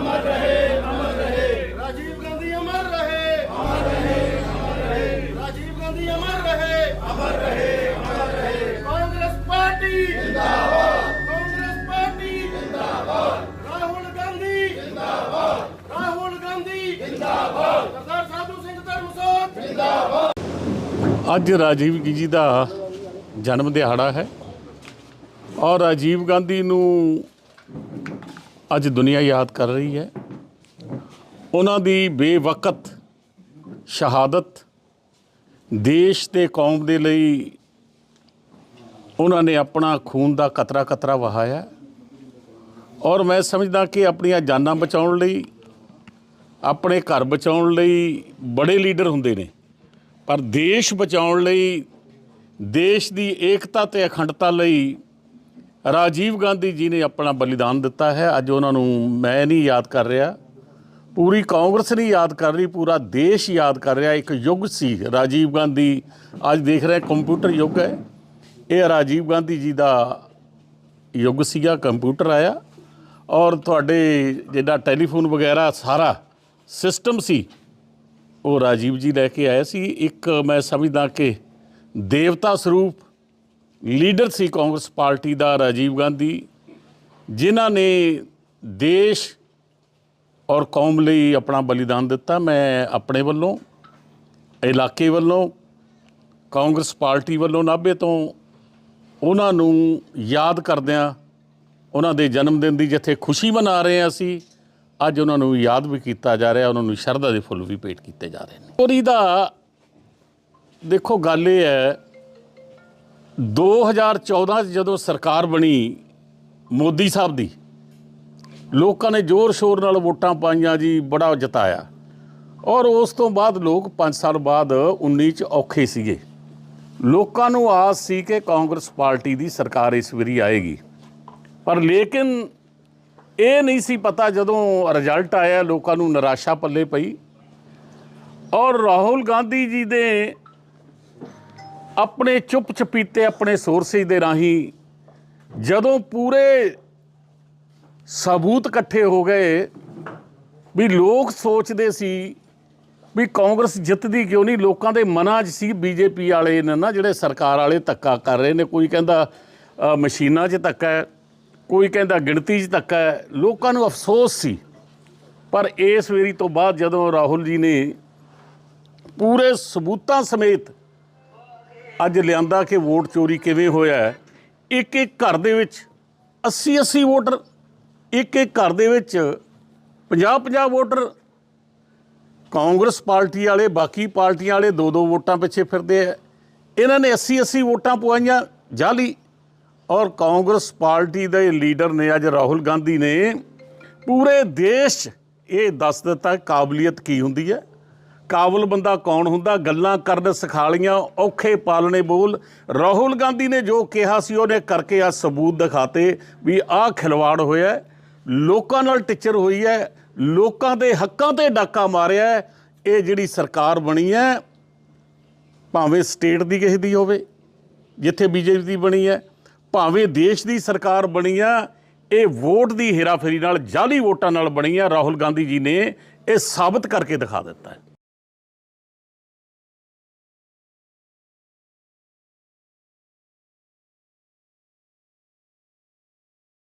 ਅਮਰ ਰਹੇ ਅਮਰ ਰਹੇ। ਰਾਜੀਵ ਗਾਂਧੀ ਅਮਰ ਰਹੇ। ਅਮਰ ਰਹੇ ਅਮਰ ਰਹੇ। ਰਾਜੀਵ ਗਾਂਧੀ ਅਮਰ ਰਹੇ। ਅਮਰ ਰਹੇ ਅਮਰ ਰਹੇ। ਕਾਂਗਰਸ ਪਾਰਟੀ। ਜਿੰਦਾਬਾਦ। ਕਾਂਗਰਸ ਪਾਰਟੀ। ਜਿੰਦਾਬਾਦ। ਰਾਹੁਲ ਗਾਂਧੀ। ਜਿੰਦਾਬਾਦ। ਰਾਹੁਲ ਗਾਂਧੀ। ਜਿੰਦਾਬਾਦ। ਸਰਦਾਰ ਸਾਧੂ ਸਿੰਘ ਧਰਮਸੋਤ। ਅੱਜ ਰਾਜੀਵ ਜੀ ਦਾ ਜਨਮ ਦਿਹਾੜਾ ਹੈ। ਔਰ ਰਾਜੀਵ ਗਾਂਧੀ ਨੂੰ ਅੱਜ ਦੁਨੀਆ ਯਾਦ ਕਰ ਰਹੀ ਹੈ। ਉਹਨਾਂ ਦੀ ਬੇਵਕਤ ਸ਼ਹਾਦਤ ਦੇਸ਼ ਤੇ ਕੌਮ ਦੇ ਲਈ ਉਹਨਾਂ ਨੇ ਆਪਣਾ ਖੂਨ ਦਾ ਕਤਰਾ ਕਤਰਾ ਵਹਾਇਆ। ਔਰ ਮੈਂ ਸਮਝਦਾ ਕਿ ਆਪਣੀਆਂ ਜਾਨਾਂ ਬਚਾਉਣ ਲਈ, ਆਪਣੇ ਘਰ ਬਚਾਉਣ ਲਈ ਬੜੇ ਲੀਡਰ ਹੁੰਦੇ ਨੇ। ਪਰ ਦੇਸ਼ ਬਚਾਉਣ ਲਈ, ਦੇਸ਼ ਦੀ ਏਕਤਾ ਤੇ ਅਖੰਡਤਾ ਲਈ ਰਾਜੀਵ ਗਾਂਧੀ ਜੀ ਨੇ ਆਪਣਾ ਬਲੀਦਾਨ ਦਿੱਤਾ ਹੈ। ਅੱਜ ਉਹਨਾਂ ਨੂੰ ਮੈਂ ਨਹੀਂ ਯਾਦ ਕਰ ਰਿਹਾ। ਪੂਰੀ ਕਾਂਗਰਸ ਨਹੀਂ ਯਾਦ ਕਰ ਰਹੀ, ਪੂਰਾ ਦੇਸ਼ ਯਾਦ ਕਰ ਰਿਹਾ। ਇੱਕ ਯੁੱਗ ਸੀ ਰਾਜੀਵ ਗਾਂਧੀ। ਅੱਜ ਦੇਖ ਰਿਹਾ, ਕੰਪਿਊਟਰ ਯੁੱਗ ਹੈ। ਇਹ ਰਾਜੀਵ ਗਾਂਧੀ ਜੀ ਦਾ ਯੁੱਗ ਸੀਗਾ, ਕੰਪਿਊਟਰ ਆਇਆ। ਔਰ ਤੁਹਾਡੇ ਜਿਹੜਾ ਟੈਲੀਫੋਨ ਵਗੈਰਾ ਸਾਰਾ ਸਿਸਟਮ ਸੀ, ਉਹ ਰਾਜੀਵ ਜੀ ਲੈ ਕੇ ਆਏ ਸੀ। ਇੱਕ ਮੈਂ ਸਮਝਦਾ ਕਿ ਦੇਵਤਾ ਸਰੂਪ ਲੀਡਰ ਸੀ ਕਾਂਗਰਸ ਪਾਰਟੀ ਦਾ ਰਾਜੀਵ ਗਾਂਧੀ, ਜਿਨ੍ਹਾਂ ਨੇ ਦੇਸ਼ ਔਰ ਕੌਮ ਲਈ ਆਪਣਾ ਬਲੀਦਾਨ ਦਿੱਤਾ। ਮੈਂ ਆਪਣੇ ਵੱਲੋਂ, ਇਲਾਕੇ ਵੱਲੋਂ, ਕਾਂਗਰਸ ਪਾਰਟੀ ਵੱਲੋਂ ਨਾਭੇ ਤੋਂ ਉਹਨਾਂ ਨੂੰ ਯਾਦ ਕਰਦਿਆਂ ਉਹਨਾਂ ਦੇ ਜਨਮ ਦਿਨ ਦੀ ਜਿੱਥੇ ਖੁਸ਼ੀ ਮਨਾ ਰਹੇ ਹਾਂ ਅਸੀਂ, ਅੱਜ ਉਹਨਾਂ ਨੂੰ ਯਾਦ ਵੀ ਕੀਤਾ ਜਾ ਰਿਹਾ, ਉਹਨਾਂ ਨੂੰ ਸ਼ਰਧਾ ਦੇ ਫੁੱਲ ਵੀ ਭੇਟ ਕੀਤੇ ਜਾ ਰਹੇ ਨੇ। ਔਰ ਇਹਦਾ ਦੇਖੋ ਗੱਲ ਇਹ ਹੈ 2014 'ਚ ਜਦੋਂ ਸਰਕਾਰ ਬਣੀ ਮੋਦੀ ਸਾਹਿਬ ਦੀ, ਲੋਕਾਂ ਨੇ ਜ਼ੋਰ ਸ਼ੋਰ ਨਾਲ ਵੋਟਾਂ ਪਾਈਆਂ ਜੀ, ਬੜਾ ਜਿਤਾਇਆ। ਔਰ ਉਸ ਤੋਂ ਬਾਅਦ ਲੋਕ 5 ਸਾਲ ਬਾਅਦ 19 ਚ ਔਖੇ ਸੀਗੇ। ਲੋਕਾਂ ਨੂੰ ਆਸ ਸੀ ਕਿ ਕਾਂਗਰਸ ਪਾਰਟੀ ਦੀ ਸਰਕਾਰ ਇਸ ਵਾਰੀ ਆਏਗੀ। ਪਰ ਲੇਕਿਨ ਇਹ ਨਹੀਂ ਸੀ ਪਤਾ ਜਦੋਂ ਰਿਜ਼ਲਟ ਆਇਆ, ਲੋਕਾਂ ਨੂੰ ਨਿਰਾਸ਼ਾ ਪੱਲੇ ਪਈ। ਔਰ ਰਾਹੁਲ ਗਾਂਧੀ ਜੀ ਦੇ ਆਪਣੇ ਚੁੱਪ ਚਪੀਤੇ ਆਪਣੇ ਸੋਰਸਿਸ ਦੇ ਰਾਹੀਂ ਜਦੋਂ ਪੂਰੇ ਸਬੂਤ ਇਕੱਠੇ ਹੋ ਗਏ ਵੀ ਲੋਕ ਸੋਚਦੇ ਸੀ ਵੀ ਕਾਂਗਰਸ ਜਿੱਤਦੀ ਕਿਉਂ ਨਹੀਂ, ਲੋਕਾਂ ਦੇ ਮਨਾਂ 'ਚ ਸੀ ਬੀਜੇਪੀ ਵਾਲੇ ਨੇ ਨਾ, ਜਿਹੜੇ ਸਰਕਾਰ ਵਾਲੇ ਧੱਕਾ ਕਰ ਰਹੇ ਨੇ। ਕੋਈ ਕਹਿੰਦਾ ਮਸ਼ੀਨਾਂ 'ਚ ਧੱਕਾ ਹੈ, ਕੋਈ ਕਹਿੰਦਾ ਗਿਣਤੀ 'ਚ ਧੱਕਾ ਹੈ, ਲੋਕਾਂ ਨੂੰ ਅਫਸੋਸ ਸੀ। ਪਰ ਇਸ ਵੇਰੀ ਤੋਂ ਬਾਅਦ ਜਦੋਂ ਰਾਹੁਲ ਜੀ ਨੇ ਪੂਰੇ ਸਬੂਤਾਂ ਸਮੇਤ ਅੱਜ ਲਿਆਂਦਾ ਕਿ ਵੋਟ ਚੋਰੀ ਕਿਵੇਂ ਹੋਇਆ ਇੱਕ ਇੱਕ ਘਰ ਦੇ ਵਿੱਚ 80 80 ਵੋਟਰ, ਇੱਕ ਇੱਕ ਘਰ ਦੇ ਵਿੱਚ 50 50 ਵੋਟਰ। ਕਾਂਗਰਸ ਪਾਰਟੀ ਵਾਲੇ, ਬਾਕੀ ਪਾਰਟੀਆਂ ਵਾਲੇ ਦੋ ਦੋ ਵੋਟਾਂ ਪਿੱਛੇ ਫਿਰਦੇ ਆ। ਇਹਨਾਂ ਨੇ 80 80 ਵੋਟਾਂ ਪਵਾਈਆਂ ਜਾਲੀ ਔਰ ਕਾਂਗਰਸ ਪਾਰਟੀ ਦੇ ਲੀਡਰ ਨੇ ਅੱਜ ਰਾਹੁਲ ਗਾਂਧੀ ਨੇ ਪੂਰੇ ਦੇਸ਼ 'ਚ ਇਹ ਦੱਸ ਦਿੱਤਾ ਕਾਬਲੀਅਤ ਕੀ ਹੁੰਦੀ ਹੈ। ਕਾਬਲ ਬੰਦਾ ਕੌਣ ਹੁੰਦਾ? ਗੱਲਾਂ ਕਰਨ ਸਿਖਾਲੀਆਂ ਔਖੇ ਪਾਲਣੇ ਬੋਲ। ਰਾਹੁਲ ਗਾਂਧੀ ਨੇ ਜੋ ਕਿਹਾ ਸੀ, ਉਹਨੇ ਕਰਕੇ ਆ ਸਬੂਤ ਦਿਖਾਤੇ ਵੀ ਆਹ ਖਿਲਵਾੜ ਹੋਇਆ ਲੋਕਾਂ ਨਾਲ ਟਿੱਚਰ ਹੋਈ ਹੈ। ਲੋਕਾਂ ਦੇ ਹੱਕਾਂ ਤੇ ਡਾਕਾ ਮਾਰਿਆ ਇਹ ਜਿਹੜੀ ਸਰਕਾਰ ਬਣੀ ਹੈ, ਭਾਵੇਂ ਸਟੇਟ ਦੀ ਕਿਸੇ ਦੀ ਹੋਵੇ, ਜਿੱਥੇ ਬੀਜੇਪੀ ਦੀ ਬਣੀ ਹੈ, ਭਾਵੇਂ ਦੇਸ਼ ਦੀ ਸਰਕਾਰ ਬਣੀ ਆ, ਇਹ ਵੋਟ ਦੀ ਹੇਰਾਫੇਰੀ ਨਾਲ ਜਾਲੀ ਵੋਟਾਂ ਨਾਲ ਬਣੀ ਆ। ਰਾਹੁਲ ਗਾਂਧੀ ਜੀ ਨੇ ਇਹ ਸਾਬਤ ਕਰਕੇ ਦਿਖਾ ਦਿੱਤਾ ਹੈ।